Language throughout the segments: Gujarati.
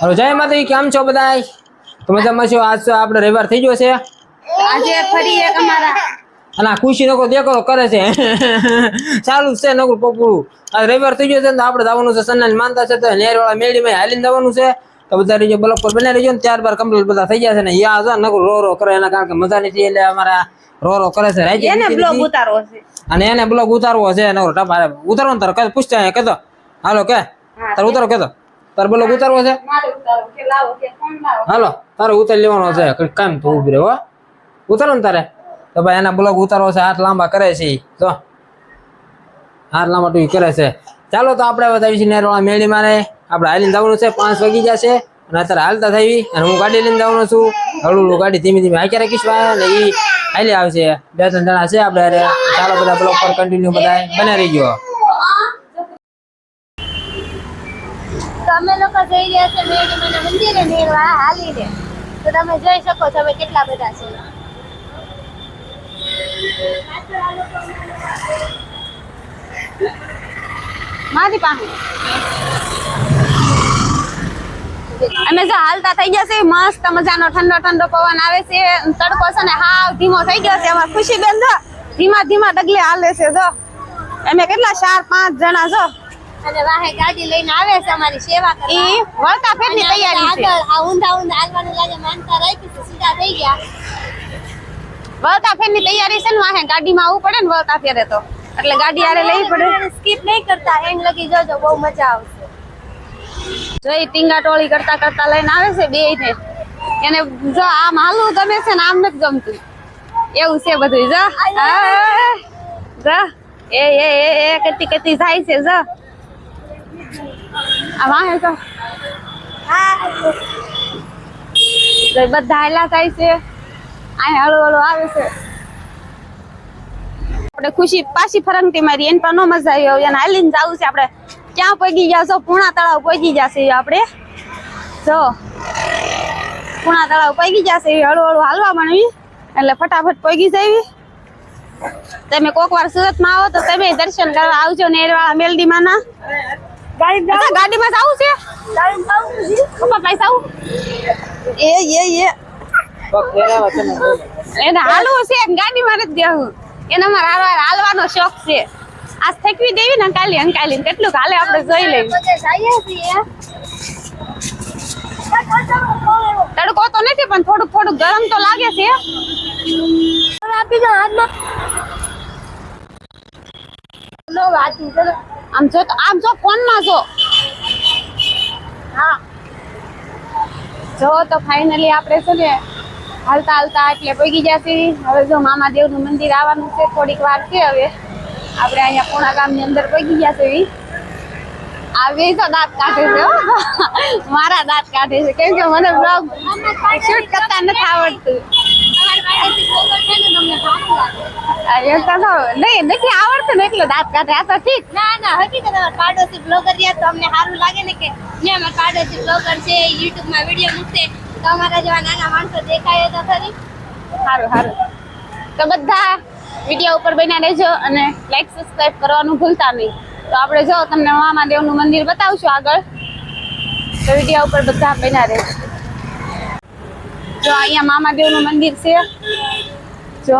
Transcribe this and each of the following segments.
હલો જય માતાજી કેમ છો બધા તો મજામાં છો? આજ તો આપણે રવિવાર થઈ ગયો છે. આજે ફરી એક અમારા. અને ખુશી નકો દેખો કરે છે. ચાલુ છે નકરું પકડું આ રવિવાર થઈ ગયો છે ને તો આપણે જવાનું છે સન્નાન માનતા છે તો નેરવાળા મેળીમાં હાલીને જવાનું છે. તો બધા રહીજો બ્લોક પર બનાવી રહીજો ને ત્યારબાદ કમ્પ્લીટ બધા થઈ જશે છે ને યા જો નકરું રો રો કરે એના કારણ કે મજા નથી એટલે અમારા રો રો કરે છે. રાજી એને બ્લોગ ઉતારવો છે. અને એને બ્લોગ ઉતારવો છે નકરો ટપારે ઉતારવાનું તારે પૂછતા કેતો હાલો કે તારે ઉતારો કેતો તારે બોલો ઉતારવો છે? હાલો તારે ઉતારી લેવાનો છે કામ તો ઊભી રહ્યો હો. ઉતારો ને તારે. તો ભાઈ એના બ્લોગ ઉતારવો છે હાથ લાંબા કરે છે તો હાથ લાંબા ટૂંકી કરે છે. ચાલો તો આપણે બતાવી છીએ નેરવાળા મેળી મારે આપણે હાલીને જવાનું છે પાંચ વાગી જશે અને અત્યારે હાલતા થઈ અને હું ગાડી લઈને જવાનો છું. હળુ હળું ગાડી ધીમે ધીમે હાકી રાખીશ ને એ હાલી આવશે. બે ત્રણ જણા છે આપણે. ચાલો બધા બ્લોક પર કન્ટિન્યુ બધા બને રહી ગયો તો અમે લોકો જઈ રહ્યા છે મેળી મને મંદિરે મેળવા હાલીને. તો તમે જોઈ શકો છો અમે કેટલા બધા છે. મારી પાસે. અમે જો હાલતા થઈ ગયા છે મસ્ત મજાનો ઠંડો ઠંડો પવન આવે છે. તડકો છે ને હાવ ધીમો થઈ ગયો છે. એમાં ખુશી બેન જો, ધીમા ધીમા ડગલે હાલે છે, જો. અમે કેટલા ચાર, પાંચ જણા, જો. અને વાહે ગાડી લઈને આવે છે અમારી સેવા કરવા. ઈ વળતા ફેરની તૈયારી છે. આગળ આ ઊંધા ઊંધા હાલવાનું લાગે માનતા રાખી છે સીધા થઈ ગયા. વળતા ફેરની તૈયારી છે ને વાહે ગાડીમાં આવવું પડે ને વળતા ફેરે તો. એટલે ગાડી આરે લઈ પડે. સ્કીપ નહીં કરતા એન્ડ લગી જજો બહુ મજા આવશે. જોઈ ટીંગા ટોળી કરતા કરતા લઈને આવે છે બે ને. એને જો આમ હાલવું ગમે છે ને આમ નથી ગમતું. એવું છે બધું જો. જો. એ એ એ એ કતી કતી જાય છે જો. આ હે જો બધા હેલા થાય છે. અહીં હળુ હળુ આવે છે. આપણે ખુશી, પાછી ફરંગતી મારી, એને પણ ન મજા આવી હોય. એને હાલીને જવું છે આપણે. ક્યાં પગી છો? પૂણા તળાવ પગી જશે આપણે. જો. પૂણા તળાવ પગી જશે હળુ હળુ હાલવા માંડવી. એટલે ફટાફટ પગી જવી. તમે કોક વાર સુરતમાં આવો તો તમે દર્શન કરવા આવજો નેરવાળા મેલડીમાં ના અચ્છા, ગાડીમાં જવું છે? પપ્પા પૈસા આવું એ એ એ. એને હાલવું છે ગાડીમાં નથી દેવું એને અમારે હાલવા- હાલવાનો શોખ છે. આ થેકવી દેવી ને કાલી અંકાલી કેટલું હાલે આપણે જોઈ છીએ. તડકો તો નથી પણ થોડુંક થોડુંક ગરમ તો લાગે છે. આપી દો હાથમાં. આમ જો આમ જો ફોનમાં જો. હા. જો તો ફાઇનલી આપણે શું ને હાલતા હાલતા એટલે પગી જશે હવે જો મામા દેવનું મંદિર આવવાનું છે થોડીક વાર છે હવે. આપણે અહીંયા પૂણા ગામની અંદર પગી ગયા છે આવે તો દાંત કાઢે છે મારા દાંત કાઢે છે. કેમ કે મને બ્લોગ શૂટ કરતા નથી આવડતું. તો નહીં નથી આવડતું ને એટલે દાંત કાઢે આ તો ઠીક. ના ના હકીકત અમારા પાડોશી બ્લોગર રહ્યા તો અમને સારું લાગે ને કે ને અમારા પાડોશી બ્લોગર છે યુટ્યુબમાં વીડિયો મૂકશે તો અમારા જેવા નાના માણસો દેખાય તો ખરી. સારું સારું. તો બધા વીડિયો ઉપર બન્યા રહેજો અને લાઈક સબસ્ક્રાઇબ કરવાનું ભૂલતા નહીં. તો આપણે જો તમને મહાદેવનું મંદિર બતાવશું આગળ. તો વીડિયો ઉપર બધા બન્યા રહેજો. જો અહીંયા મામાદેવનું મંદિર છે. જો,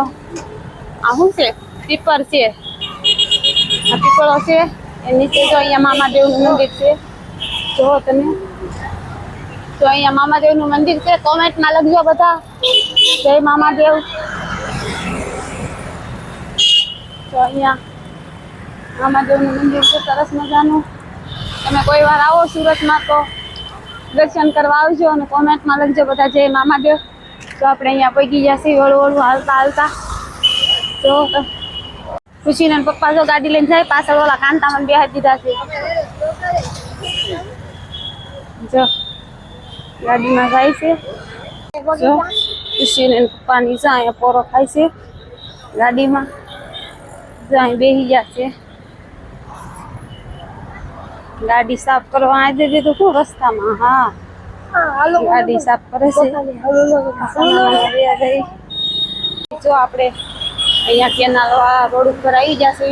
આ શું છે? પીપર છે. આ પીપળો છે. એ નીચે જો અહીંયા મામાદેવનું મંદિર છે. જો તમે. તો અહીંયા મામાદેવનું મંદિર છે. કોમેન્ટમાં લખજો બધા. જય મામાદેવ તો અહીંયા મામાદેવનું મંદિર છે. સરસ મજાનું. તમે કોઈ વાર આવો સુરતમાં તો. દર્શન કરવા આવજો અને કોમેન્ટમાં લખજો બધા જય મામાદેવ. તો આપણે અહીંયા પગી છીએ હળવું હળવું હાલતા હાલતા. તો ખુશીને પપ્પા જો ગાડી લઈને જાય, પાછળ ઓલા કાંતામાં બે હાથ દીધા છે. જો, ગાડીમાં જાય છે. જો ખુશીને પપ્પાની જાય પોરો ખાય છે ગાડીમાં. જાય બેસી ગયા છે. ગાડી સાફ કરવા આવી તો શું રસ્તામાં? હા. ગાડી સાફ કરે છે. જો આપણે અહીંયા કેનાલ આ રોડ ઉપર આવી જશે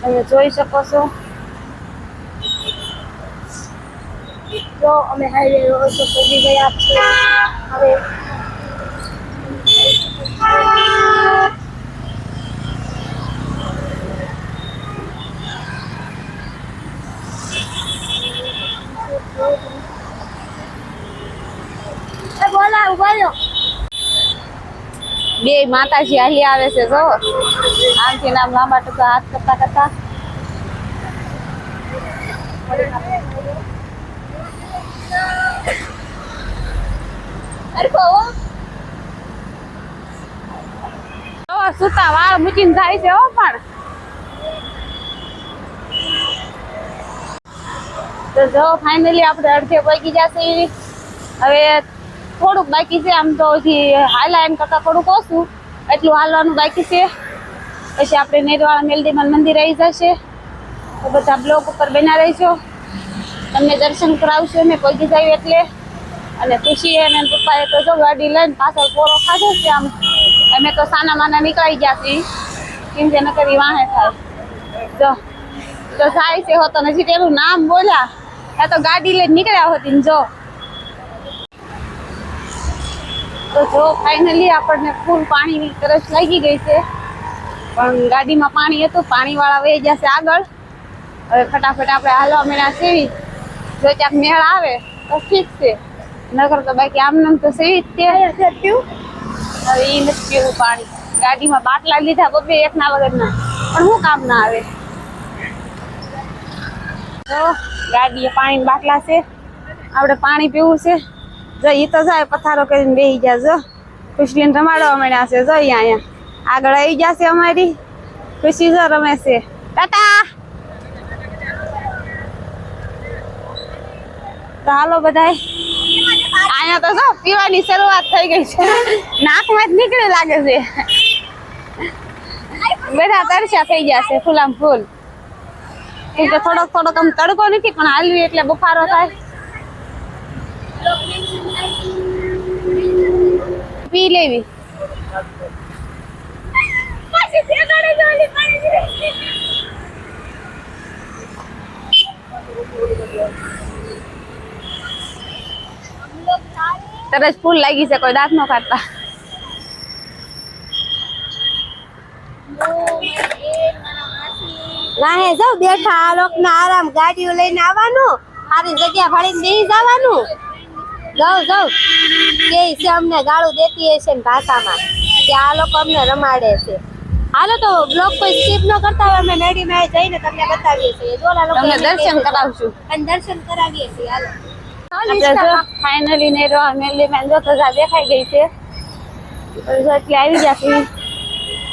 તમે જોઈ શકો છો. જો અમે હાઈવે રોડ ઉપર પહોંચી ગયા છીએ હવે બે માતાજી હાલી આવે છે, જો. આમથી નામ લાંબા ટૂંકા હાથ કરતા કરતા. સુતા વાળ મૂકીને જાય છે હો પણ. તો જો ફાઇનલી આપણે અડધે પગી જશે હવે થોડુંક બાકી છે, આમ તો હજી હાલા એમ કરતા થોડુંક ઓછું. એટલું હાલવાનું બાકી છે. પછી આપણે નેરવાળા મેલડીમાં મંદિર આવી જશે. તો બધા બ્લોક ઉપર બના રહીશો તમને દર્શન કરાવશો અમે પહોંચી જાય એટલે. અને ખુશી અને એના પપ્પાએ તો જો ગાડી લઈને પાછળ પોરો ખાધો છે આમ. અમે તો સાના માના નીકળી ગયા છીએ. કેમ કે નકરી વાહે થાય. જો તો જાય છે, હોતો નથી. તેનું નામ બોલ્યા. ત્યાં તો ગાડી લઈને નીકળ્યા હોતી જો. તો જો ફાઇનલી આપણને ફૂલ પાણીની તરસ લાગી ગઈ છે. પણ ગાડીમાં પાણી હતું પાણીવાળા વહી જશે આગળ. હવે ફટાફટ આપણે હાલવા મેળા સેવી જો ક્યાંક મેળ આવે તો ઠીક છે. નગર તો બાકી આમ નામ તો સેવી જ તે હવે એ નથી પીવું પાણી. ગાડીમાં બાટલા લીધા બબે એકના વગરના. પણ શું કામ ના આવે? તો ગાડીએ પાણી બાટલા છે. આપણે પાણી પીવું છે. જો ઈ તો જાય, પથારો કરીને બેસી ગયા જો. ખુશલીને રમાડવા મળ્યા છે, જો અહીંયા. આગળ આવી જશે અમારી. ખુશી જો રમે છે. ટાટા! તો હાલો બધાય. અહીંયા તો જો પીવાની શરૂઆત થઈ ગઈ છે. નાકમાં જ નીકળે લાગે છે. બધા તરસ્યા થઈ ગયા છે, ફૂલામ ફૂલ. એટલે થોડોક થોડોક આમ તડકો નથી, પણ હાલવી એટલે બુખારો થાય. પી લેવી. તરત ફૂલ લાગી છે કોઈ દાંત નો ખાતા વાહે જાવ બેઠા આ લોક આરામ ગાડીઓ લઈને આવવાનું સારી જગ્યા ભાડીને બેસી જવાનું. જાવ જાઉં કે છે અમને ગાળું દેતી હશે ને ભાષામાં. કે આ લોકો અમને રમાડે છે. હાલો તો બ્લોગ કોઈ સ્કીપ ન કરતા હોય અમે મેડી માં જઈને તમને બતાવીએ છીએ. જો ઓલા લોકો તમને દર્શન. કરાવશું. અને દર્શન કરાવીએ છીએ હાલો. ફાઇનલી ને રો મેલી મેં જો તો દેખાઈ ગઈ છે. એટલે આવી જશે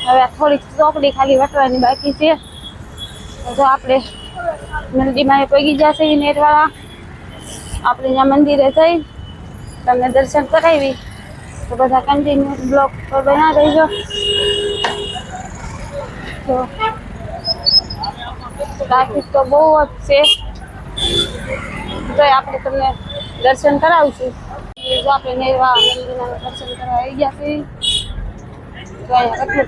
હવે થોડીક ચોકડી ખાલી વટવાની બાકી છે. તો જો આપણે મંદિરમાં પગી જશે નેરવાળા. આપણે ત્યાં મંદિરે જઈ તમને દર્શન કરાવી. તો બધા કન્ટિન્યુઅસ બ્લોક પર બના રહીજો. તો ટ્રાફિક તો બહુ જ છે. તો આપણે તમને દર્શન કરાવશું. આપણે નેરવા દર્શન કરવા ગયા છીએ. તો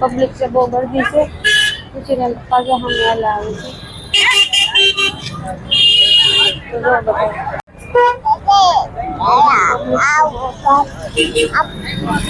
પબ્લિક છે, બહુ ગરદી છે. પૂછીને પાછા સામે હાલા આવે બહુ મીઠું નીકળ્યું આનું બહુ મીઠું નીકળ્યું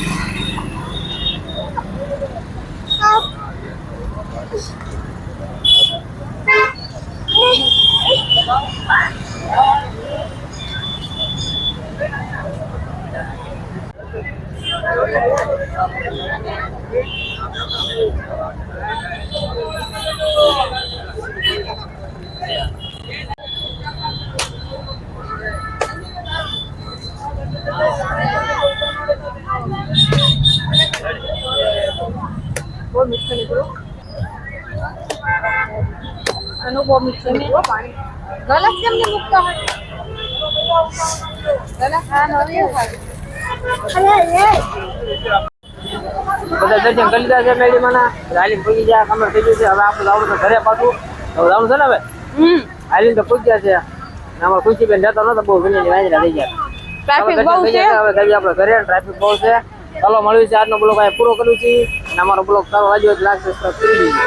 પાણી કેમ ને મૂકતો હોય? ગલત નવી બધા દર્શન કરી લીધા છે મેળીમાંના. હાલીને પૂગી ગયા કમર થઈ ગયું છે. હવે આપણે જવાનું છે ઘરે પાછું. હવે જવાનું છે ને હવે? હાલીને તો પૂગ્યા છે. અને અમારે ખુશીબેન જતો નતો બહુ વિનયની વાંજરા થઈ ગયા. ટ્રાફિક બહુ છે. હવે આપણે ઘરે ટ્રાફિક બહુ છે. ચાલો મળ્યું છે આજનો બ્લોગ અહીંયા પૂરો કર્યું છે. અમારો બ્લોગ સારો લાગ્યો લાગશે કરી દીજો.